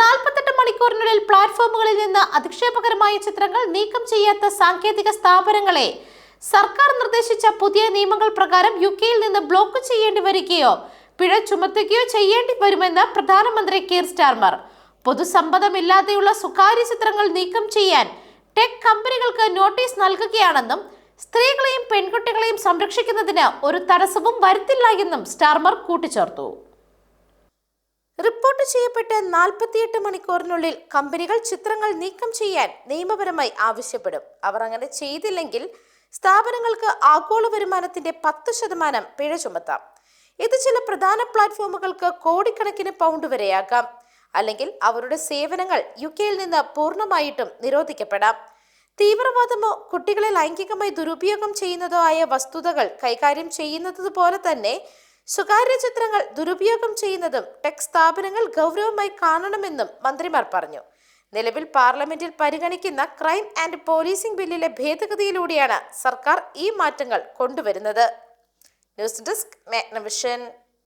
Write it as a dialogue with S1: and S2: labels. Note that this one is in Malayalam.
S1: നാൽപ്പത്തെട്ട് മണിക്കൂറിനുള്ളിൽ പ്ലാറ്റ്ഫോമുകളിൽ നിന്ന് അധിക്ഷേപകരമായ ചിത്രങ്ങൾ നീക്കം ചെയ്യാത്ത സാങ്കേതിക സ്ഥാപനങ്ങളെ സർക്കാർ നിർദ്ദേശിച്ച പുതിയ നിയമങ്ങൾ പ്രകാരം യു കെയിൽ നിന്ന് ബ്ലോക്ക് ചെയ്യേണ്ടി വരികയോ പിഴ ചുമത്തുകയോ ചെയ്യേണ്ടി വരുമെന്ന് പ്രധാനമന്ത്രി കീർ സ്റ്റാർമർ. പൊതുസമ്മതമില്ലാതെയുള്ള സ്വകാര്യ ചിത്രങ്ങൾ നീക്കം ചെയ്യാൻ ടെക് കമ്പനികൾക്ക് നോട്ടീസ് നൽകുകയാണെന്നും സ്ത്രീകളെയും പെൺകുട്ടികളെയും സംരക്ഷിക്കുന്നതിന് ഒരു തടസ്സവും വരുത്തില്ല എന്നും സ്റ്റാർമർ കൂട്ടിച്ചേർത്തു. റിപ്പോർട്ട് ചെയ്യപ്പെട്ട് നാൽപ്പത്തിയെട്ട് മണിക്കൂറിനുള്ളിൽ കമ്പനികൾ ചിത്രങ്ങൾ നീക്കം ചെയ്യാൻ നിയമപരമായി ആവശ്യപ്പെടും. അവർ അങ്ങനെ ചെയ്തില്ലെങ്കിൽ സ്ഥാപനങ്ങൾക്ക് ആഗോള വരുമാനത്തിന്റെ പത്ത് ശതമാനം പിഴ ചുമത്താം. ഇത് ചില പ്രധാന പ്ലാറ്റ്ഫോമുകൾക്ക് കോടിക്കണക്കിന് പൗണ്ട് വരെയാകാം. അല്ലെങ്കിൽ അവരുടെ സേവനങ്ങൾ യു കെയിൽ നിന്ന് പൂർണമായിട്ടും നിരോധിക്കപ്പെടാം. തീവ്രവാദമോ കുട്ടികളെ ലൈംഗികമായി ദുരുപയോഗം ചെയ്യുന്നതോ ആയ വസ്തുതകൾ കൈകാര്യം ചെയ്യുന്നത് പോലെ തന്നെ സ്വകാര്യ ചിത്രങ്ങൾ ദുരുപയോഗം ചെയ്യുന്നതും ടെക് സ്ഥാപനങ്ങൾ ഗൗരവമായി കാണണമെന്നും മന്ത്രിമാർ പറഞ്ഞു. നിലവിൽ പാർലമെന്റിൽ പരിഗണിക്കുന്ന ക്രൈം ആൻഡ് പോലീസിംഗ് ബില്ലിലെ ഭേദഗതിയിലൂടെയാണ് സർക്കാർ ഈ മാറ്റങ്ങൾ കൊണ്ടുവരുന്നത്. News desk Magnavision.